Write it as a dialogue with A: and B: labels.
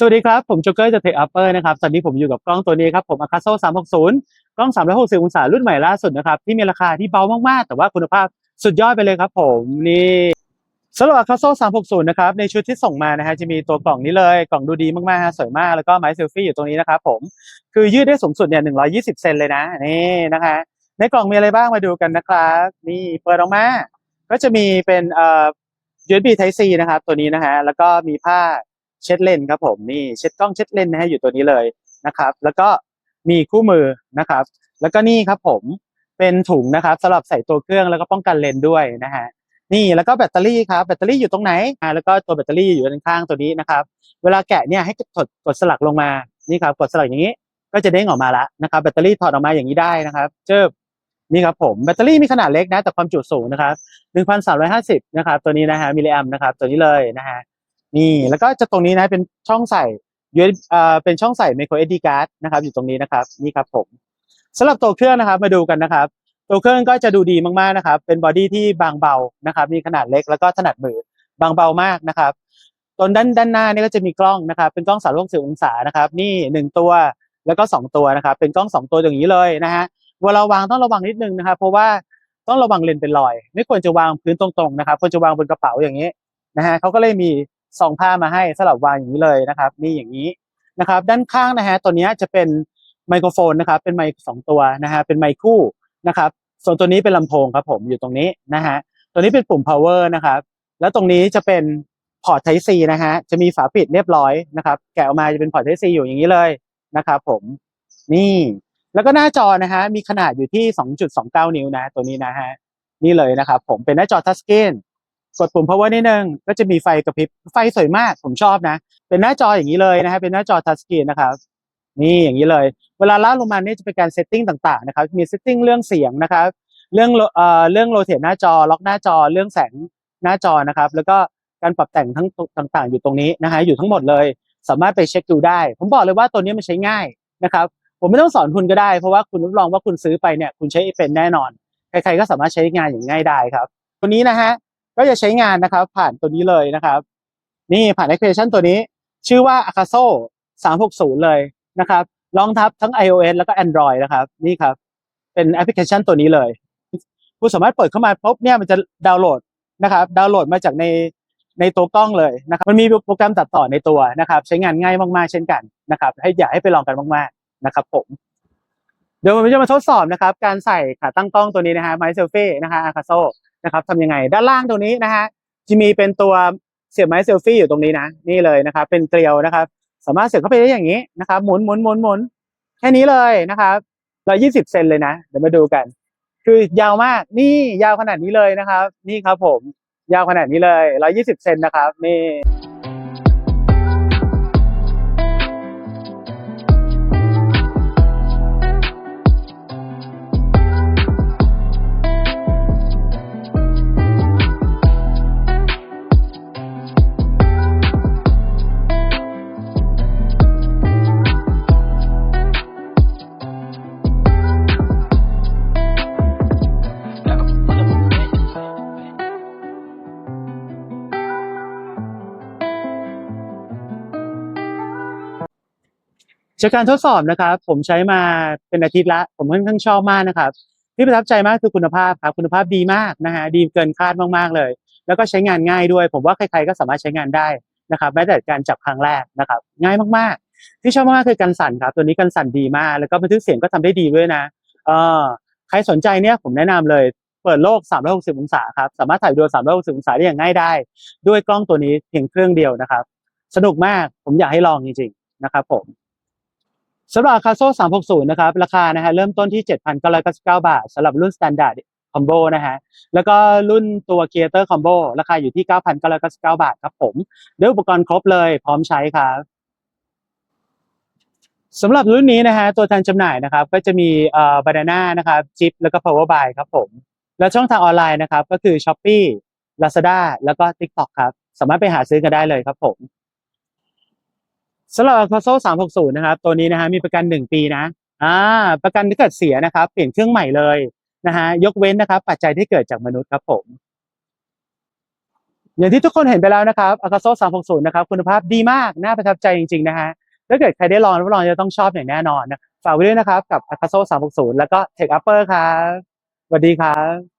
A: สวัสดีครับ ผมโจ๊กเกอร์จากเทคอัปเปอร์นะครับตอนนี้ผมอยู่กับกล้องตัวนี้ครับ ผม Akaso 360 กล้อง 360 องศารุ่นใหม่ล่าสุดนะครับ ที่มีราคาที่เบามาก ๆ แต่ว่าคุณภาพสุดยอดไปเลยครับผมนี่สำหรับ Akaso 360 นะครับ ในชุดที่ส่งมานะฮะจะมีตัวกล่องนี้เลย กล่องดูดีมากๆฮะสวยมาก แล้วก็ไม้เซลฟี่อยู่ตรงนี้นะครับผมคือยืดได้สูงสุดเนี่ย 120 เซนเลยนะนี่นะคะในกล่องมีอะไรบ้างมาดูกันนะครับนี่เปิดออกมา ก็จะมีเป็นเอ่อ USB Type C นะครับตัวนี้นะฮะแล้วก็มีผ้า เช็ดเลนครับผมนี่เช็ดกล้องเช็ดเลนนะฮะอยู่ตัวนี้เลยนะครับ แล้วก็มีคู่มือนะครับ แล้วก็นี่ครับผมเป็นถุงนะครับสำหรับใส่ตัวเครื่องแล้วก็ป้องกันเลนด้วยนะฮะนี่แล้วก็แบตเตอรี่ครับแบตเตอรี่อยู่ตรงไหนอ่าแล้วก็ตัวแบตเตอรี่อยู่ด้านข้างตัวนี้นะครับ เวลาแกะเนี่ยให้กดกดสลักลงมานี่ครับกดสลักอย่างนี้ก็จะเด้งออกมาละนะครับแบตเตอรี่ถอดออกมาอย่างนี้ได้นะครับเจิบนี่ครับผมแบตเตอรี่มีขนาดเล็กนะแต่ความจุสูงนะครับ 1,350 นะครับ ตัวนี้นะฮะมิลลิแอมนะครับ ตัวนี้เลยนะฮะ นี่แล้วก็จะตรงนี้นะเป็นช่องใส่เอ่อเป็นช่องใส่ micro SD card นะครับ อยู่ตรงนี้นะครับ นี่ครับผมสำหรับตัวเครื่องนะครับมาดูกันนะครับ ตัวเครื่องก็จะดูดีมากๆนะครับ เป็นบอดี้ที่บางเบานะครับ มีขนาดเล็กแล้วก็ถนัดมือบางเบามากนะครับตรงด้านด้านหน้านี่ก็จะมีกล้องนะครับ เป็นกล้อง360องศานะครับ นี่หนึ่งตัวแล้วก็สองตัวนะครับ เป็นกล้องสองตัวอย่างนี้เลยนะฮะเวลาวางต้องระวังนิดนึงนะครับ เพราะว่าต้องระวังเลนเป็นรอย ไม่ควรจะวางพื้นตรงๆนะครับควรจะวางบนกระเป๋าอย่างนี้นะฮะเขาก็เลยมี ซองผ้ามาให้สำหรับวางอย่างนี้เลยนะครับนี่อย่างนี้นะครับ ด้านข้างนะฮะตัวนี้จะเป็นไมโครโฟนนะครับ เป็นไมค์สองตัวนะฮะเป็นไมค์คู่นะครับ ส่วนตัวนี้เป็นลำโพงครับผมอยู่ตรงนี้นะฮะตัวนี้เป็นปุ่ม power นะครับ แล้วตรงนี้จะเป็นพอร์ต Type C นะฮะจะมีฝาปิดเรียบร้อยนะครับ แกะออกมาจะเป็นพอร์ต Type C อยู่อย่างนี้เลยนะครับผมนี่แล้วก็หน้าจอนะฮะมีขนาดอยู่ที่ 2.29 นิ้วนะ ตัวนี้นะฮะนี่เลยนะครับผมเป็นหน้าจอทัชสกรีน กดปุ่ม power นิดนึงก็จะมีไฟกระพริบไฟสวยมากผมชอบนะ เป็นหน้าจออย่างนี้เลยนะฮะเป็นหน้าจอทัชสกรีนนะครับนี่อย่างนี้เลย เวลาล่าดลงมาเนี่ยจะเป็นการเซตติ้งต่างๆนะครับมีเซตติ้งเรื่องเสียงนะครับเรื่องเอ่อเรื่องโรเตทหน้าจอล็อกหน้าจอเรื่องแสงหน้าจอนะครับ แล้วก็การปรับแต่งทั้งต่างๆ อยู่ตรงนี้นะฮะอยู่ทั้งหมดเลย สามารถไปเช็คดูได้ ผมบอกเลยว่าตัวนี้มันใช้ง่ายนะครับผมไม่ต้องสอนคุณก็ได้ เพราะว่าคุณรับรองว่าคุณซื้อไปเนี่ยคุณใช้เป็นแน่นอน ใครๆก็สามารถใช้งานอย่างง่ายได้ครับตัวนี้นะฮะ ก็จะใช้งานนะครับ ผ่านตัวนี้เลยนะครับ นี่ผ่านแอปพลิเคชันตัวนี้ ชื่อว่า Akaso 360 เลยนะครับรองทับทั้ง iOS แล้วก็ Android นะครับ นี่ครับ เป็นแอปพลิเคชันตัวนี้เลยคุณสามารถเปิดเข้ามาปุ๊บเนี่ยมันจะดาวน์โหลดนะครับ ดาวน์โหลดมาจากในในตัวกล้องเลยนะครับ มันมีโปรแกรมตัดต่อในตัวนะครับ ใช้งานง่ายมากๆ เช่นกันนะครับ ให้อยากให้ไปลองกันมากๆนะครับ ผม เดี๋ยวผมจะมาทดสอบนะครับ การใส่ขาตั้งกล้องตัวนี้นะฮะไมเซลฟี่นะฮะอาคาโซ นะครับทำยังไงด้านล่างตรงนี้นะฮะจะมีเป็นตัวเสียบไม้เซลฟี่อยู่ตรงนี้นะนี่เลยนะครับ เป็นเกลียวนะครับ สามารถเสียบเข้าไปได้อย่างนี้นะครับหมุนหมุนหมุนหมุนแค่นี้เลยนะครับร้อยี่สิบเซนเลยนะ เดี๋ยวมาดูกัน คือยาวมากนี่ยาวขนาดนี้เลยนะครับ นี่ครับผม ยาวขนาดนี้เลยร้อยี่สิบเซนนะครับ นี่ จากการทดสอบนะครับ ผมใช้มาเป็นอาทิตย์ละ ผมค่อนข้างชอบมากนะครับ ที่ประทับใจมากคือคุณภาพครับคุณภาพดีมากนะฮะดีเกินคาดมากๆเลย แล้วก็ใช้งานง่ายด้วย ผมว่าใครๆก็สามารถใช้งานได้นะครับแม้แต่การจับครั้งแรกนะครับ ง่ายมากๆ ที่ชอบมากคือกันสั่นครับ ตัวนี้กันสั่นดีมาก แล้วก็บันทึกเสียงก็ทำได้ดีด้วยนะเออใครสนใจเนี่ยผมแนะนำเลยเปิดโลก 360 องศาครับ สามารถถ่ายวิดีโอ 360 องศาได้อย่างง่ายได้ ด้วยกล้องตัวนี้เพียงเครื่องเดียวนะครับ สนุกมากผมอยากให้ลองจริงๆนะครับผม สำหรับ Akaso 360 นะครับ ราคานะฮะเริ่มต้นที่ 7,999 บาทสำหรับรุ่น Standard Combo นะฮะ แล้วก็รุ่นตัว Creator Combo ราคาอยู่ที่ 9,999 บาทครับผมด้วยอุปกรณ์ครบเลยพร้อมใช้ครับสำหรับรุ่นนี้นะฮะตัวแทนจำหน่ายนะครับ ก็จะมีเอ่อ Banana นะครับ Jeep แล้วก็ Power Buy ครับผม แล้วช่องทางออนไลน์นะครับ ก็คือ Shopee Lazada แล้วก็ TikTok ครับ สามารถไปหาซื้อกันได้เลยครับผม สำหรับ Akaso 360 นะครับ ตัวนี้นะฮะมีประกัน 1 ปีนะอ่าประกันถ้าเกิดเสียนะครับ เปลี่ยนเครื่องใหม่เลยนะฮะยกเว้นนะครับ ปัจจัยที่เกิดจากมนุษย์ครับผม อย่างที่ทุกคนเห็นไปแล้วนะครับ Akaso 360 นะครับ คุณภาพดีมากน่าประทับใจจริงๆนะฮะถ้าเกิดใครได้ลองรับรองจะต้องชอบอย่างแน่นอนนะฝากไว้ด้วยนะครับกับ Akaso 360 แล้วก็ Tech Upper ครับสวัสดีครับ